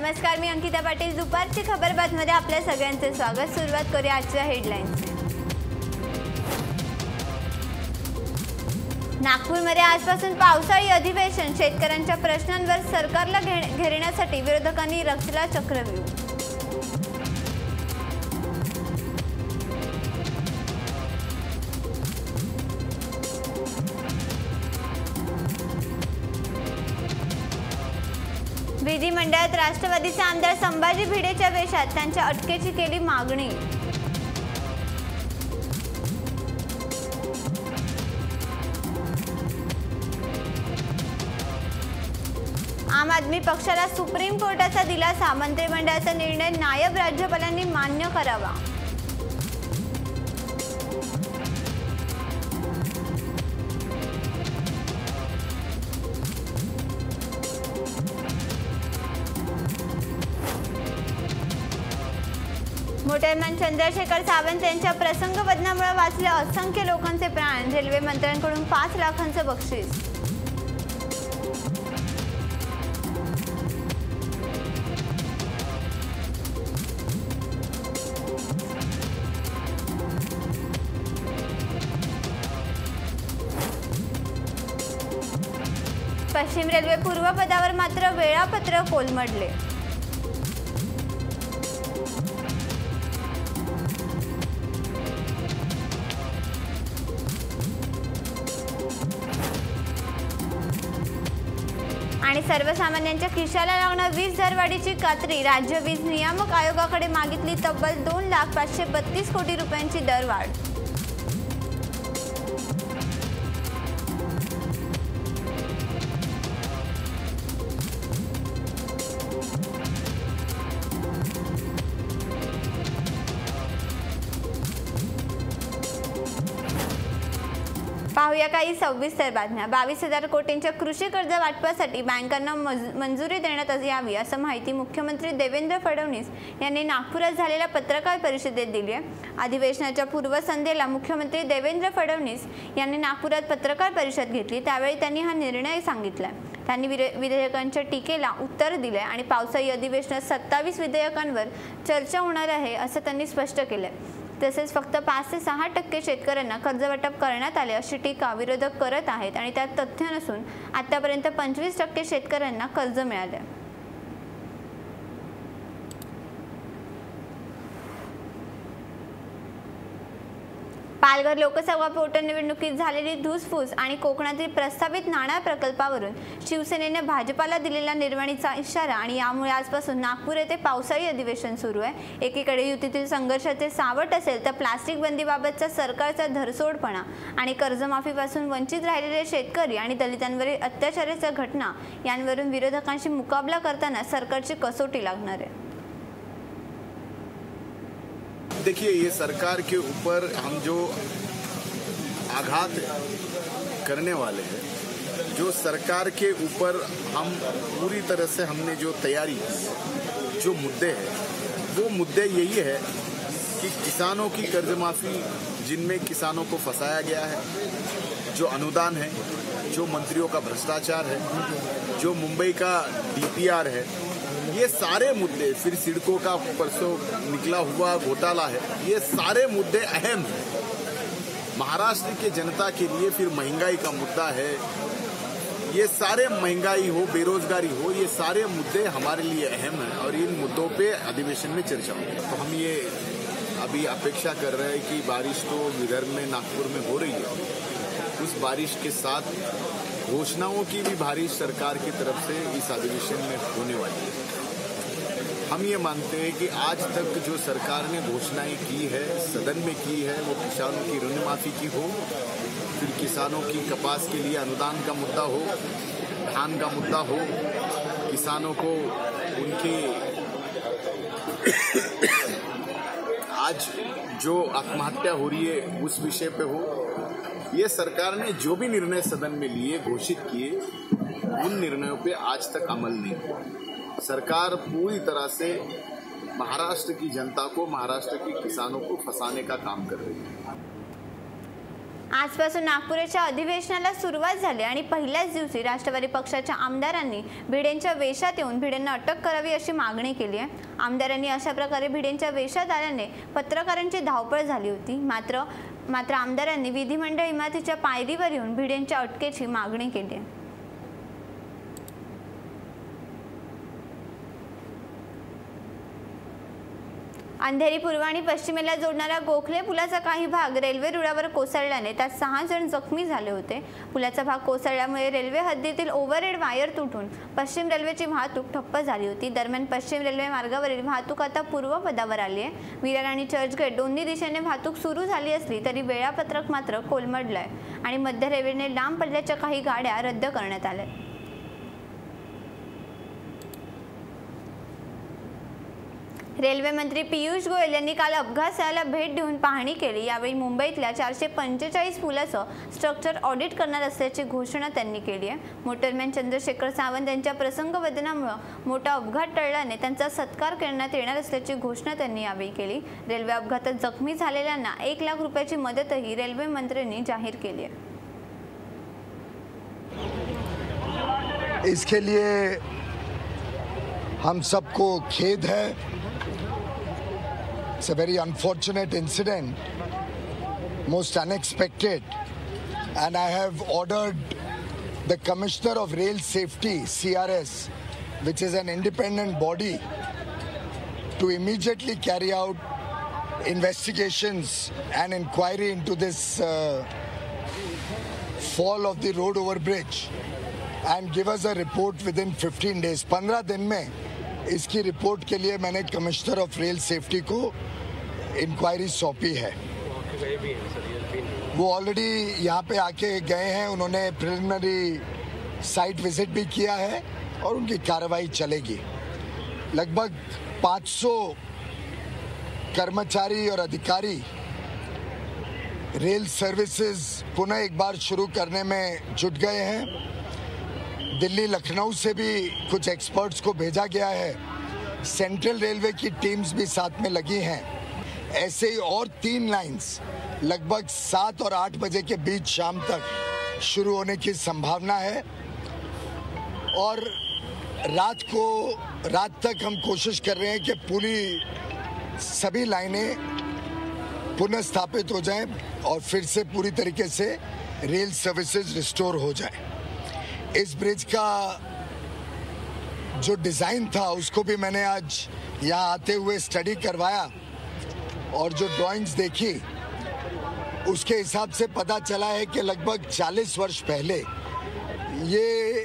नमस्कार मी अंकिता पाटील. दुपारची खबरबातमध्ये आपल्या सगळ्यांचे स्वागत. सुरुवात करूया आजच्या हेडलाईन्स नागपूरमध्ये आजपासून पावसाळी अधिवेशन. शेतकऱ्यांच्या प्रश्नांवर सरकारला घेण्यासाठी विरोधकांनी रचला चक्रव्यूह. विधिमंडळात राष्ट्रवादीचे आमदार संभाजी भिडेच्या वेशात त्यांच्या अटकेची केली मागणी. आम आदमी पक्षाला सुप्रीम कोर्टाचा दिलासा मंत्रिमंडळाचा निर्णय नायब राज्यपालांनी मान्य करावा. मोटरमॅन चंद्रशेखर सावंत यांच्या प्रसंगवदनामुळे वाचले असंख्य लोकांचे प्राण. रेल्वे मंत्र्यांकडून पाच लाखांचं बक्षीस. पश्चिम रेल्वे पूर्वपदावर मात्र वेळापत्रक कोलमडले. सर्वसामान्यांच्या खिशाला लागणार वीज दरवाढीची कात्री राज्य वीज नियामक आयोगाकडे मागितली तब्बल दोन लाख पाचशे बत्तीस कोटी रुपयांची दरवाढ. पाहूया काही सविस्तर बातम्या. बावीस हजार कोटींच्या कृषी कर्ज वाटपासाठी बँकांना मज- मंजुरी देण्यात यावी असं माहिती मुख्यमंत्री देवेंद्र फडणवीस यांनी नागपुरात झालेल्या पत्रकार परिषदेत दिली आहे. अधिवेशनाच्या पूर्वसंध्येला मुख्यमंत्री देवेंद्र फडणवीस यांनी नागपुरात पत्रकार परिषद घेतली. त्यावेळी त्यांनी हा निर्णय सांगितला. त्यांनी विधेयकांच्या टीकेला उत्तर दिले आणि पावसाळी अधिवेशनात सत्तावीस विधेयकांवर चर्चा होणार आहे असं त्यांनी स्पष्ट केलंय. तसेच फक्त पाच ते सहा टक्के शेतकऱ्यांना कर्जवाटप करण्यात आले अशी टीका विरोधक करत आहेत आणि त्यात तथ्य नसून आतापर्यंत पंचवीस टक्के शेतकऱ्यांना कर्ज मिळाले. पालघर लोकसभा पोटनिवडणुकीत झालेली धुसफूस आणि कोकणातील प्रस्तावित नाणार प्रकल्पावरून शिवसेनेने भाजपाला दिलेला निर्वाणीचा इशारा आणि यामुळे आजपासून नागपूर येथे पावसाळी अधिवेशन सुरू आहे. एकीकडे युतीतील संघर्षाचे सावट असेल तर प्लास्टिक बंदीबाबतचा सरकारचा धरसोडपणा आणि कर्जमाफीपासून वंचित राहिलेले शेतकरी आणि दलितांवरील अत्याचाराच्या घटना यांवरून विरोधकांशी मुकाबला करताना सरकारची कसोटी लागणार आहे. देखिए, ये सरकार के ऊपर हम जो आघात करने वाले हैं, जो सरकार के ऊपर हम पूरी तरह से हमने जो तैयारी जो मुद्दे हैं, वो मुद्दे यही है कि किसानों की कर्ज माफ़ी जिनमें किसानों को फंसाया गया है, जो अनुदान है, जो मंत्रियों का भ्रष्टाचार है, जो मुंबई का डीपीआर है ये सारे मुद्दे, फिर सिड़कों का परसों निकला हुआ घोटाला है, ये सारे मुद्दे अहम हैं। महाराष्ट्र के जनता के लिए फिर महँगाई का मुद्दा है। ये सारे महँगाई हो, बेरोजगारी हो, ये सारे मुद्दे हमारे लिए अहम हैं और इन मुद्दों पे अधिवेशन में चर्चा होगी। तो हम ये अभी अपेक्षा कर रहे हैं कि बारिश तो विदर्भ में, नागपुर में हो रही है। उस बारिश के साथ घोषणाओं की भी बारिश सरकार की तरफ़ से इस अधिवेशन में होने वाली है। हम ये मानते हैं कि आज तक जो सरकार ने घोषणाएँ की है, सदन में की है, वो किसानों की ऋण माफ़ी की हो, फिर किसानों की कपास के लिए अनुदान का मुद्दा हो, धान का मुद्दा हो, किसानों को उनके आज जो आत्महत्या हो रही है, उस विषय पे हो, ये सरकार ने जो भी निर्णय सदन में लिए, घोषित किए, उन निर्णयों पे आज तक अमल नहीं हुआ। सरकार पूरी तरह से महाराष्ट्र की जनता को महाराष्ट्र के किसानों को फंसाने का काम कर रही है। आजपासून नागपुराच्या अधिवेशनाला सुरुवात झाली आणि पहिल्याच दिवशी राष्ट्रवादी पक्षाच्या आमदारांनी भिडेंच्या वेशात येऊन भिडेंना अटक करावी अशी मागणी केली आहे. आमदारांनी अशा प्रकारे भिडेंच्या वेशात आल्याने पत्रकारांची धावपळ झाली होती. मात्र मात्र आमदारांनी विधिमंडळ इमारतीच्या पायरीवर येऊन भिडेंच्या अटकेची मागणी केली आहे. अंधेरी पूर्व आणि पश्चिमेला जोडणाऱ्या गोखले पुलाचा काही भाग रेल्वे रुळावर कोसळल्याने त्यात सहा जण जखमी झाले होते. पुलाचा भाग कोसळल्यामुळे रेल्वे हद्दीतील ओव्हरहेड वायर तुटून पश्चिम रेल्वेची वाहतूक ठप्प झाली होती. दरम्यान पश्चिम रेल्वे मार्गावरील वाहतूक आता पूर्वपदावर आली आहे. विरार आणि चर्चगेट दोन्ही दिशेने वाहतूक सुरू झाली असली तरी वेळापत्रक मात्र कोलमडलं आहे आणि मध्य रेल्वेने लांब पल्ल्याच्या काही गाड्या रद्द करण्यात आल्या. रेल्वे मंत्री पियुष गोयल यांनी काल अपघातस्थळाला भेट देऊन पाहणी केली. यावेळी मुंबईतल्या चारशे पंचेचाळीस पुलाचं स्ट्रक्चर ऑडिट करणार असल्याची घोषणा त्यांनी केली आहे. मोटरमॅन चंद्रशेखर सावंत यांच्या प्रसंगवदनामुळे मोठा अपघात टळल्याने त्यांचा सत्कार करण्यात येणार असल्याची घोषणा त्यांनी यावेळी केली. रेल्वे अपघातात जखमी झालेल्यांना एक लाख रुपयाची मदतही रेल्वे मंत्र्यांनी जाहीर केली आहे. इसके लिए हम सबको खेद है It's a very unfortunate incident, most unexpected. And I have ordered the Commissioner of Rail Safety, CRS, which is an independent body, to immediately carry out investigations and inquiry into this uh, fall of the road overbridge and give us a report within 15 days. 15 दिन में इसकी report के लिए मैंने commissioner of rail safety को inquiry सौंपी है। वो ऑलरेडी यहाँ पे आके गए हैं, उन्होंने प्रिलिमिनरी साइट विज़िट भी किया है और उनकी कार्रवाई चलेगी। लगभग 500 कर्मचारी और अधिकारी रेल सर्विसेज़ पुनः एक बार शुरू करने में जुट गए हैं। दिल्ली लखनऊ से भी कुछ एक्सपर्ट्स को भेजा गया है। सेंट्रल रेलवे की टीम्स भी साथ में लगी हैं। ऐसे ही और तीन लाइंस लगभग सात और आठ बजे के बीच शाम तक शुरू होने की संभावना है। और रात को, रात तक हम कोशिश कर रहे हैं कि पूरी सभी लाइनें पुनः स्थापित हो जाएँ और फिर से पूरी तरीके से रेल सर्विसेज़ रिस्टोर हो जाए। इस ब्रिज का जो डिज़ाइन था, उसको भी मैंने आज यहाँ आते हुए स्टडी करवाया और जो ड्राइंग्स देखी, उसके हिसाब से पता चला है कि लगभग 40 वर्ष पहले ये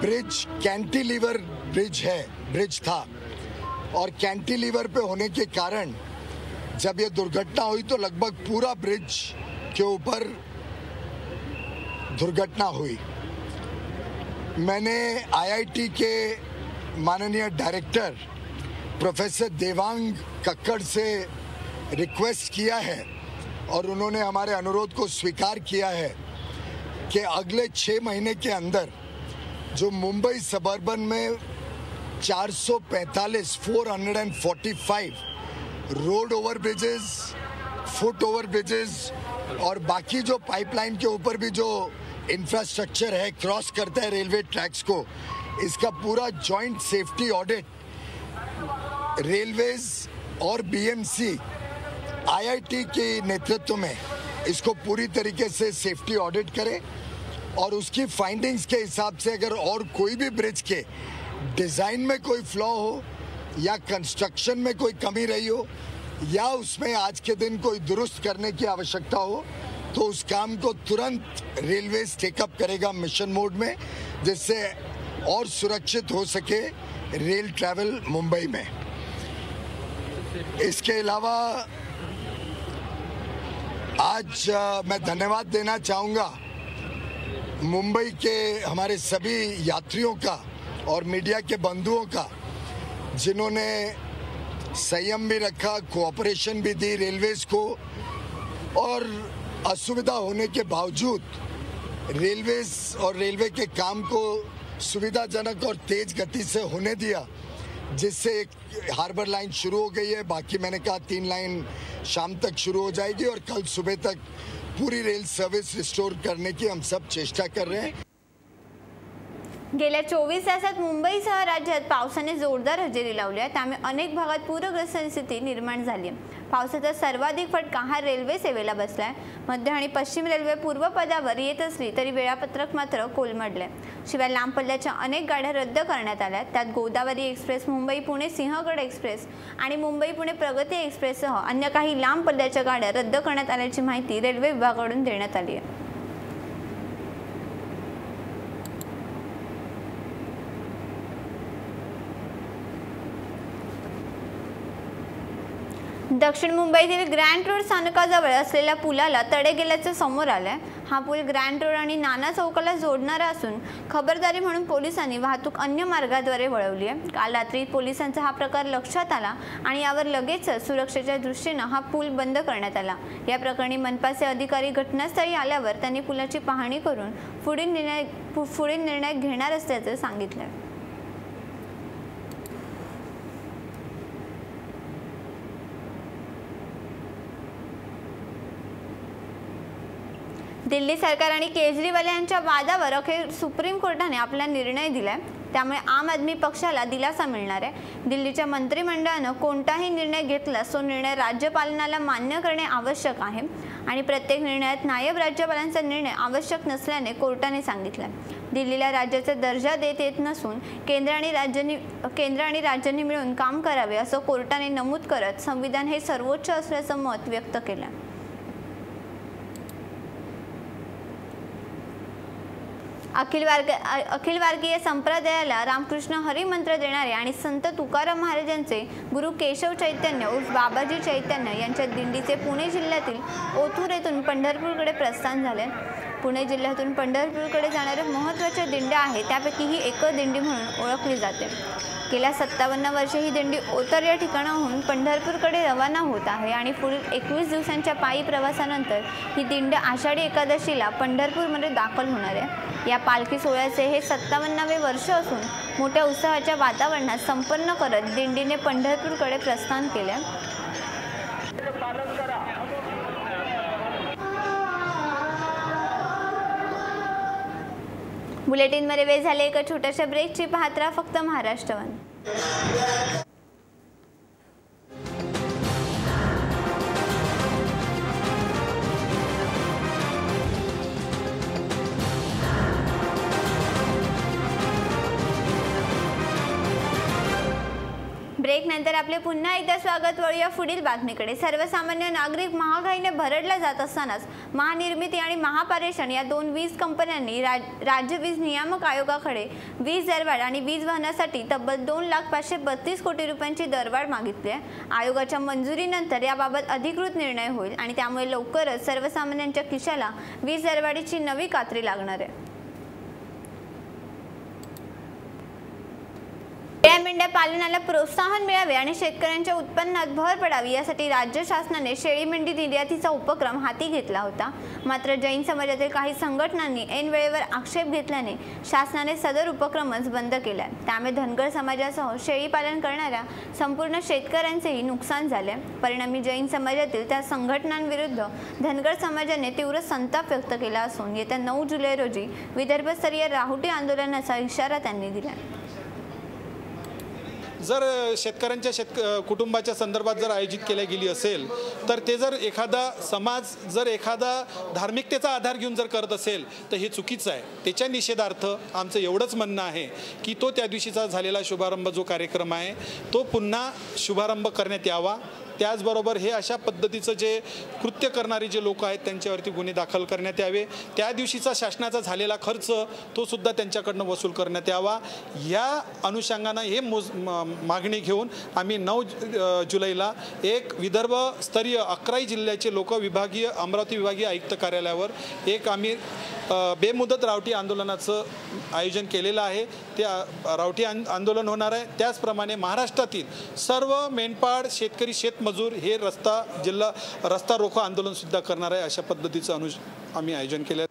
ब्रिज कैंटिलीवर ब्रिज है, ब्रिज था। और कैंटिलीवर पे होने के कारण जब ये दुर्घटना हुई तो लगभग पूरा ब्रिज के ऊपर दुर्घटना हुई। मैंने आईआईटी के माननीय डायरेक्टर प्रोफेसर देवांग कक्कड़ से रिक्वेस्ट किया है और उन्होंने हमारे अनुरोध को स्वीकार किया है कि अगले छः महीने के अंदर जो मुंबई सबर्बन में 445 445 road over bridges foot over bridges और बाकी जो पाइपलाइन के ऊपर भी जो इंफ्रास्ट्रक्चर है क्रॉस करता है रेलवे ट्रैक्स को। इसका पूरा जॉइंट सेफ्टी ऑडिट रेलवेज और बीएमसी आईआईटी के नेतृत्व में इसको पूरी तरीके से सेफ्टी ऑडिट करे और उसकी फाइंडिंग्स के हिसाब से अगर और कोई भी ब्रिज के डिज़ाइन में कोई फ्लॉ हो या कंस्ट्रक्शन में कोई कमी रही हो या उसमें आज के दिन कोई दुरुस्त करने की आवश्यकता हो तो उस काम को तुरंत रेलवे टेकअप करेगा मिशन मोड में, जिससे और सुरक्षित हो सके रेल ट्रैवल मुंबई में। इसके अलावा, आज मैं धन्यवाद देना चाहूँगा मुंबई के हमारे सभी यात्रियों का और मीडिया के बंधुओं का, जिन्होंने संयम भी रखा कोऑपरेशन भी दी रेलवेज को, और असुविधा होने के बावजूद रेलवे और रेलवे के काम को सुविधाजनक और तेज गति से होने दिया, जिससे एक हार्बर लाइन शुरू हो गई है। बाकी मैंने कहा तीन लाइन शाम तक शुरू हो जाएगी और कल सुबह तक पूरी रेल सर्विस रिस्टोर करने की हम सब चेष्टा कर रहे हैं। गेल्या चोवीस तासात मुंबईसह राज्यात पावसाने जोरदार हजेरी लावली आहे. त्यामुळे अनेक भागात पूरग्रस्त स्थिती निर्माण झाली आहे. पावसाचा सर्वाधिक फटका हा रेल्वे सेवेला बसला आहे. मध्य आणि पश्चिम रेल्वे पूर्वपदावर येत असली तरी वेळापत्रक मात्र कोलमडले शिवाय लांब पल्ल्याच्या अनेक गाड्या रद्द करण्यात आल्या त्यात गोदावरी एक्सप्रेस मुंबई पुणे सिंहगड एक्सप्रेस आणि मुंबई पुणे प्रगती एक्सप्रेससह अन्य काही लांब पल्ल्याच्या गाड्या रद्द करण्यात आल्याची माहिती रेल्वे विभागाकडून देण्यात आली आहे. दक्षिण मुंबईतील ग्रँड रोड स्थानकाजवळ असलेल्या पुलाला तडे गेल्याचं समोर आलंय. हा पूल ग्रँड रोड आणि नाना चौकाला जोडणारा असून खबरदारी म्हणून पोलिसांनी वाहतूक अन्य मार्गाद्वारे वळवली आहे. काल रात्री पोलिसांचा हा प्रकार लक्षात आला आणि यावर लगेचच सुरक्षेच्या दृष्टीनं हा पूल बंद करण्यात आला. या प्रकरणी मनपाचे अधिकारी घटनास्थळी आल्यावर त्यांनी पुलाची पाहणी करून पुढील निर्णय पु- पुढील निर्णय घेणार असल्याचं सांगितलं दिल्ली सरकार आणि केजरीवाल यांच्या वादावर अखेर सुप्रीम कोर्टाने आपला निर्णय दिलाय. त्यामुळे आम आदमी पक्षाला दिलासा मिळणार आहे. दिल्लीच्या मंत्रिमंडळानं कोणताही निर्णय घेतला तो निर्णय राज्यपालनाला मान्य करणे आवश्यक आहे. आणि प्रत्येक निर्णयात नायब राज्यपालांचा निर्णय आवश्यक नसल्याने कोर्टाने सांगितलं दिल्लीला राज्याचा दर्जा देत येत नसून केंद्र आणि राज्यांनी केंद्र आणि राज्यांनी मिळून काम करावे असं कोर्टाने नमूद करत संविधान हे सर्वोच्च असल्याचं मत व्यक्त केलं अखिल वार्ग अखिल वर्गीय संप्रदायाला रामकृष्ण हरिमंत्र देणारे आणि संत तुकाराम महाराजांचे गुरु केशव चैतन्य उर्फ बाबाजी चैतन्य यांच्या दिंडीचे पुणे जिल्ह्यातील ओथूर येथून पंढरपूरकडे प्रस्थान झाले. पुणे जिल्ह्यातून पंढरपूरकडे जाणाऱ्या महत्त्वाच्या दिंड्या आहेत त्यापैकी ही एक दिंडी म्हणून ओळखली जाते. गेल्या सत्तावन्न वर्षे ही दिंडी ओतर या ठिकाणाहून पंढरपूरकडे रवाना होत आहे आणि पुढील एकवीस दिवसांच्या पायी प्रवासानंतर ही दिंड आषाढी एकादशीला पंढरपूरमध्ये दाखल होणार आहे. या पालखी सोहळ्याचे हे सत्तावन्नावे वर्ष असून मोठ्या उत्साहाच्या वातावरणात संपन्न करत दिंडीने पंढरपूरकडे प्रस्थान केले. बुलेटिनमध्ये वेळ झाले एका छोट्याशा ब्रेकची पाहत राहा फक्त महाराष्ट्रवन. ब्रेक नंतर आपले पुन्हा एकदा स्वागत वळूया पुढील बातमीकडे. सर्वसामान्य नागरिक महागाईने भरडला जात असतानाच महानिर्मिती आणि महापारेषण या दोन वीज कंपन्यांनी राज राज्य वीज नियामक आयोगाकडे वीज दरवाढ आणि वीज वाहनासाठी तब्बल दोन लाख पाचशे बत्तीस कोटी रुपयांची दरवाढ मागितली आहे. आयोगाच्या मंजुरीनंतर याबाबत अधिकृत निर्णय होईल आणि त्यामुळे लवकरच सर्वसामान्यांच्या खिशाला वीज दरवाढीची नवी कात्री लागणार आहे. या मेंढ्या पालनाला प्रोत्साहन मिळावे आणि शेतकऱ्यांच्या उत्पन्नात भर पडावी यासाठी राज्य शासनाने शेळी मेंढी निर्यातीचा उपक्रम हाती घेतला होता. मात्र जैन समाजातील काही संघटनांनी ऐन वेळेवर आक्षेप घेतल्याने शासनाने सदर उपक्रमच बंद केला त्यामुळे धनगर समाजासह शेळी पालन करणाऱ्या संपूर्ण शेतकऱ्यांचेही नुकसान झाले परिणामी जैन समाजातील त्या संघटनांविरुद्ध धनगर समाजाने तीव्र संताप व्यक्त केला असून येत्या नऊ जुलै रोजी विदर्भस्तरीय राहुटी आंदोलनाचा इशारा त्यांनी दिला जर शेतकऱ्यांच्या शेतक कुटुंबाच्या संदर्भात जर आयोजित केल्या गेली असेल तर ते जर एखादा समाज जर एखादा धार्मिकतेचा आधार घेऊन जर करत असेल तर हे चुकीचं आहे. त्याच्या निषेधार्थ आमचं एवढंच म्हणणं आहे की तो त्या दिवशीचा झालेला शुभारंभ जो कार्यक्रम आहे तो पुन्हा शुभारंभ करण्यात यावा. त्याचबरोबर हे अशा पद्धतीचं जे कृत्य करणारे जे लोक आहेत त्यांच्यावरती गुन्हे दाखल करण्यात यावे. त्या दिवशीचा शासनाचा झालेला खर्च तो सुद्धा त्यांच्याकडनं वसूल करण्यात यावा. या अनुषंगानं हे मोज म- मागणी घेऊन आम्ही नऊ जुलैला एक विदर्भ स्तरीय अकराही जिल्ह्याचे लोक विभागीय अमरावती विभागीय आयुक्त कार्यालयावर एक आम्ही बेमुदत रावटी आंदोलनाचं आयोजन केलेलं आहे. ते रावटी आंदोलन होणार आहे. त्याचप्रमाणे महाराष्ट्रातील सर्व मेंढपाळ शेतकरी शेतमजूर हे रस्ता जिल्हा रस्ता रोको आंदोलनसुद्धा करणार आहे अशा पद्धतीचं अनुष आम्ही आयोजन केलं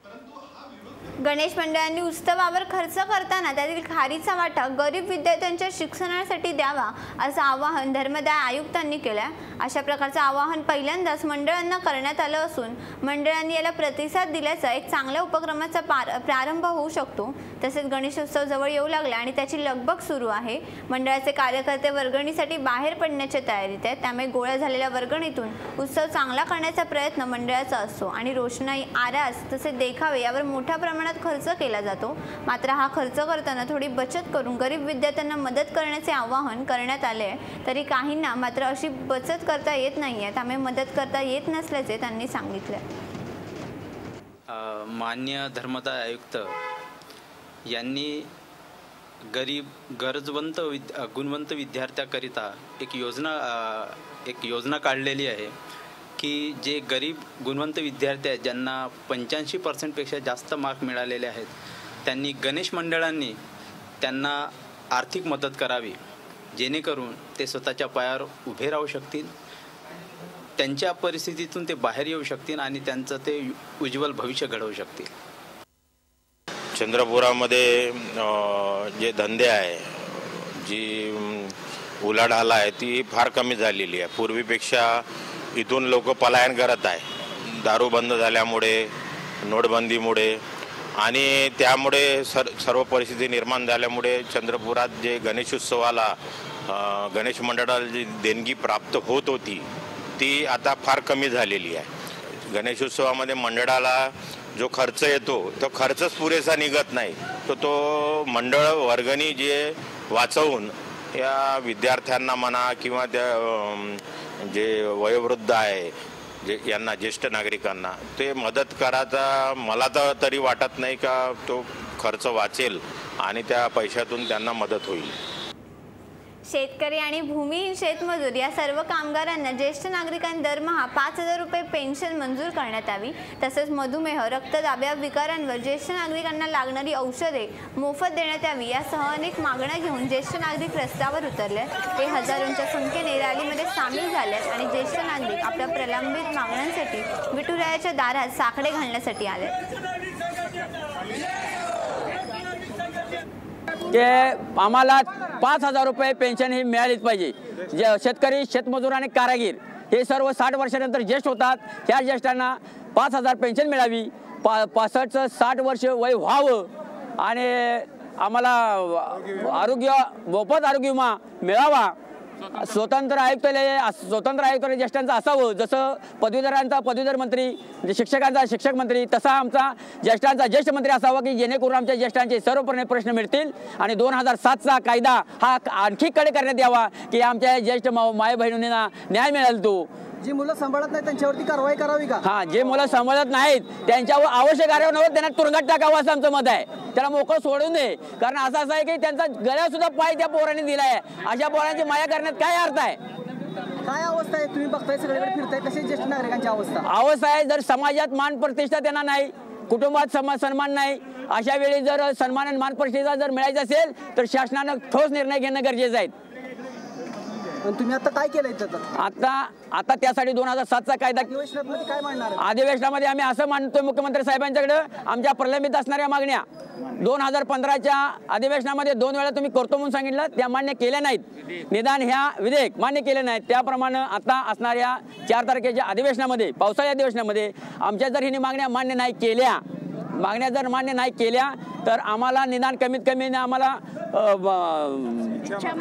गणेश मंडळांनी उत्सवावर खर्च करताना त्यातील खारीचा वाटा गरीब विद्यार्थ्यांच्या शिक्षणासाठी द्यावा असं आवाहन धर्मदाय आयुक्तांनी केलं अशा प्रकारचं आवाहन पहिल्यांदाच मंडळांना करण्यात आलं असून मंडळांनी याला प्रतिसाद दिल्याचा एक चांगल्या उपक्रमाचा पार प्रारंभ होऊ शकतो. तसेच गणेशोत्सव जवळ येऊ लागला आणि त्याची लगबग सुरू आहे. मंडळाचे कार्यकर्ते वर्गणीसाठी बाहेर पडण्याच्या तयारीत आहेत. त्यामुळे गोळ्या झालेल्या वर्गणीतून उत्सव चांगला करण्याचा प्रयत्न मंडळाचा असतो आणि रोषणाई आरास तसे देखावे यावर मोठ्या प्रमाणात खर्च केला जातो. मात्र हा खर्च करताना थोडी बचत करून गरीब विद्यार्थ्यांना मदत करण्याचे आवाहन करण्यात आले आहे. तरी काहींना मात्र अशी बचत करता येत नाही आहे त्यामुळे मदत करता येत नसल्याचे त्यांनी सांगितले. मान्य धर्मदाय आयुक्त यांनी गरीब गरजवंत विद गुणवंत विद्यार्थ्याकरिता एक योजना एक योजना काढलेली आहे की जे गरीब गुणवंत विद्यार्थी आहेत ज्यांना पंच्याऐंशी पर्सेंटपेक्षा जास्त मार्क मिळालेले आहेत त्यांनी गणेश मंडळांनी त्यांना आर्थिक मदत करावी जेणेकरून ते स्वतःच्या पायावर उभे राहू शकतील त्यांच्या परिस्थितीतून ते बाहेर येऊ शकतील आणि त्यांचं ते उज्ज्वल भविष्य घडवू शकतील. चंद्रपुरामध्ये जे धंदे आहे जी उलाढाल आहे ती फार कमी झालेली आहे. पूर्वीपेक्षा इथून लोक पलायन करत आहे. दारू बंद झाल्यामुळे नोटबंदीमुळे आणि त्यामुळे सर सर्व परिस्थिती निर्माण झाल्यामुळे चंद्रपुरात जे गणेशोत्सवाला गणेश मंडळाला जी देणगी प्राप्त होत होती ती आता फार कमी झालेली आहे. गणेशोत्सवामध्ये मंडळाला जो खर्च येतो तो खर्चच पुरेसा निघत नाही. तर तो मंडळ वर्गणी जे वाचवून या विद्यार्थ्यांना म्हणा किंवा त्या जे वयोवृद्ध आहे जे यांना ज्येष्ठ नागरिकांना ते मदत करायचा मला तर तरी वाटत नाही का तो खर्च वाचेल आणि त्या पैशातून त्यांना मदत होईल. शेतकरी आणि भूमिहीन शेतमजूर या सर्व कामगारांना ज्येष्ठ नागरिकांनी दरमहा पाच हजार रुपये पेन्शन मंजूर करण्यात यावी. तसेच मधुमेह रक्तदाब या विकारांवर ज्येष्ठ नागरिकांना लागणारी औषधे मोफत देण्यात यावी. यासह अनेक मागण्या घेऊन ज्येष्ठ नागरिक रस्त्यावर उतरले. ते हजारोंच्या संख्येने रॅलीमध्ये सामील झालेत आणि ज्येष्ठ नागरिक आपल्या प्रलंबित मागण्यांसाठी विठुरायाच्या दारात साकडे घालण्यासाठी आले. की आम्हाला पाच हजार रुपये पेन्शन ही मिळालीच पाहिजे. जे शेतकरी शेतमजूर आणि कारागीर हे सर्व साठ वर्षानंतर ज्येष्ठ होतात. ह्या ज्येष्ठांना पाच हजार पेन्शन मिळावी. पा पासष्टचं साठ वर्ष वय व्हावं. आणि आम्हाला आरोग्य मोफत आरोग्य विमा मिळावा. स्वतंत्र आयुक्तालय स्वतंत्र आयुक्तालय ज्येष्ठांचं असावं. जसं पदवीधरांचा पदवीधर मंत्री शिक्षकांचा शिक्षक मंत्री तसा आमचा ज्येष्ठांचा ज्येष्ठ मंत्री असावा की जेणेकरून आमच्या ज्येष्ठांचे सर्वपणे प्रश्न मिळतील. आणि दोन हजार सातचा कायदा हा आणखी कडे करण्यात यावा की आमच्या ज्येष्ठ मा माय बहिणींना न्याय मिळेल तो. जी मुलं सांभाळत नाही त्यांच्यावरती कारवाई करावी का? हा जे मुलं सांभाळत नाहीत त्यांच्यावर आवश्यक कार्यावर त्यांना तुरुंगात टाकावं असं आमचं मत आहे. त्याला मोकळं सोडून दे. कारण असं असं आहे की त्यांचा गळ्या सुद्धा पाय त्या पोरांनी दिलाय. अशा पोरांची माया करण्यात काय अर्थ आहे? काय अवस्था आहे? तुम्ही बघताय सगळीकडे फिरताय कशी ज्येष्ठ नागरिकांची अवस्था? अवस्था आहे जर समाजात मान प्रतिष्ठा त्यांना नाही कुटुंबात समा सन्मान नाही अशा वेळी जर सन्मान आणि मान प्रतिष्ठा जर मिळायचं असेल तर शासनानं ठोस निर्णय घेणं गरजेचं आहे. आणि तुम्ही आता काय केलंय त्याचं आता आता त्यासाठी दोन हजार सातचा कायदा अधिवेशनात काय मांडणार? अधिवेशनामध्ये आम्ही असं मानतोय मुख्यमंत्री साहेबांच्याकडे आमच्या प्रलंबित असणाऱ्या मागण्या. दोन हजार पंधराच्या अधिवेशनामध्ये दोन वेळा तुम्ही करतो म्हणून सांगितलं त्या मान्य केल्या नाहीत. निदान ह्या विधेयक मान्य केले नाहीत. त्याप्रमाणे आता असणाऱ्या चार तारखेच्या अधिवेशनामध्ये पावसाळी अधिवेशनामध्ये आमच्या जर हिने मागण्या मान्य नाही केल्या मागण्या जर मान्य नाही केल्या तर आम्हाला निदान कमीत कमी आम्हाला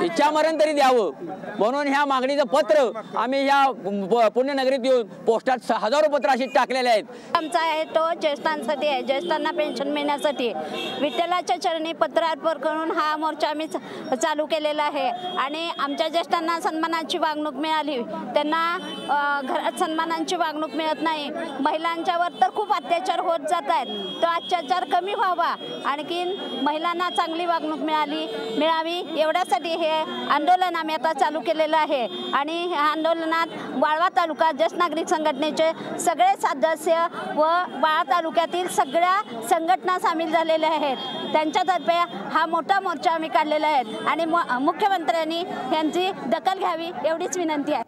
इच्छामरण तरी द्यावं. म्हणून ह्या मागणीचं पत्र आम्ही ह्या प- पुण्यनगरीत येऊन पोस्टात स- हजारो पत्र अशी टाकलेले आहेत. आमचा आहे तो ज्येष्ठांसाठी आहे ज्येष्ठांना पेन्शन मिळण्यासाठी. विठ्ठलाच्या चरणी पत्र अर्पण करून हा मोर्चा आम्ही चालू केलेला आहे. आणि आमच्या ज्येष्ठांना सन्मानाची वागणूक मिळाली. त्यांना घरात सन्मानांची वागणूक मिळत नाही. महिलांच्यावर तर खूप अत्याचार होत जात आहेत. तो अत्याचार कमी व्हावा. आणखीन महिलांना चांगली वागणूक मिळाली मिळावी एवढ्यासाठी हे आंदोलन आम्ही आता चालू केलेलं आहे. आणि ह्या आंदोलनात वाळवा तालुका ज्येष्ठ नागरिक संघटनेचे सगळे सदस्य व वाळा तालुक्यातील सगळ्या संघटना सामील झालेल्या आहेत. त्यांच्यातर्फे हा मोठा मोर्चा आम्ही काढलेला आहे. आणि मुख्यमंत्र्यांनी यांची दखल घ्यावी एवढीच विनंती आहे.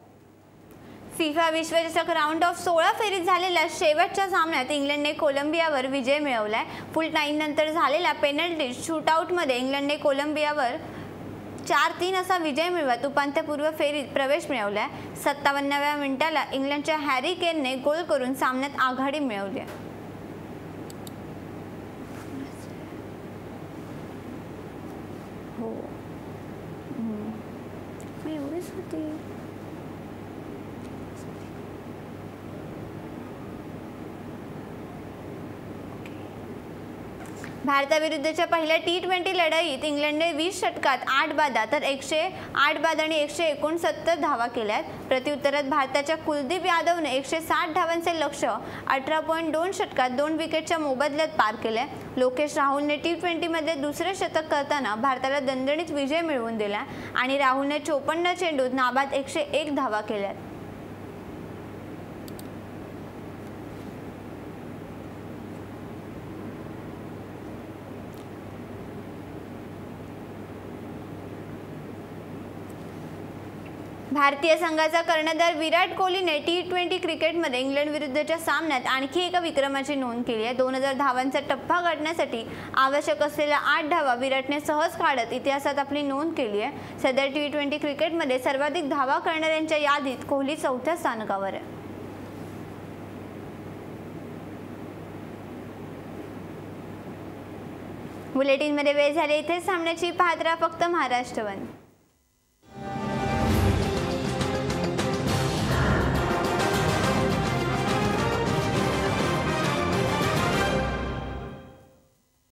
फिफा विश्वचषक राऊंड ऑफ सोळा फेरीत झालेल्या शेवटच्या सामन्यात इंग्लंडने कोलंबियावर विजय मिळवलाय. फुल टाईम नंतर झालेल्या पेनल्टी शूटआउटमध्ये इंग्लंडने कोलंबियावर चार तीन असा विजय मिळवत उपांत्यपूर्व फेरीत प्रवेश मिळवलाय. सत्तावन्नाव्या मिनिटाला इंग्लंडच्या हॅरी केनने गोल करून सामन्यात आघाडी मिळवली आहे. हो. एवढीच होती. भारताविरुद्धच्या पहिल्या टी ट्वेंटी लढाईत इंग्लंडने वीस षटकात आठ बादा तर एकशे आठ बाद आणि एकशे एकोणसत्तर धावा केल्यात. प्रत्युत्तरात भारताच्या कुलदीप यादवने एकशे साठ धावांचे लक्ष अठरा पॉईंट दोन षटकात दोन विकेटच्या मोबदल्यात पार केले. लोकेश राहुलने टी ट्वेंटीमध्ये दुसरे शतक करताना भारताला दणदणीत विजय मिळवून दिला आणि राहुलने चोपन्न चेंडूत नाबाद एकशे एक धावा केल्यात. भारतीय संघाचा कर्णधार विराट कोहलीने टी ट्वेंटी क्रिकेटमध्ये इंग्लंड विरुद्धच्या सामन्यात आणखी एका विक्रमाची नोंद केली आहे. दोन हजार धावांचा टप्पा गाठण्यासाठी आवश्यक असलेल्या आठ धावा विराटने सहज काढत इतिहासात आपली नोंद केली आहे. सध्या टी ट्वेंटी क्रिकेटमध्ये सर्वाधिक धावा करणाऱ्यांच्या यादीत कोहली चौथ्या स्थानकावर आहे. बुलेटिनमध्ये वेळ झाली इथेच सामन्याची पाहत फक्त महाराष्ट्रवन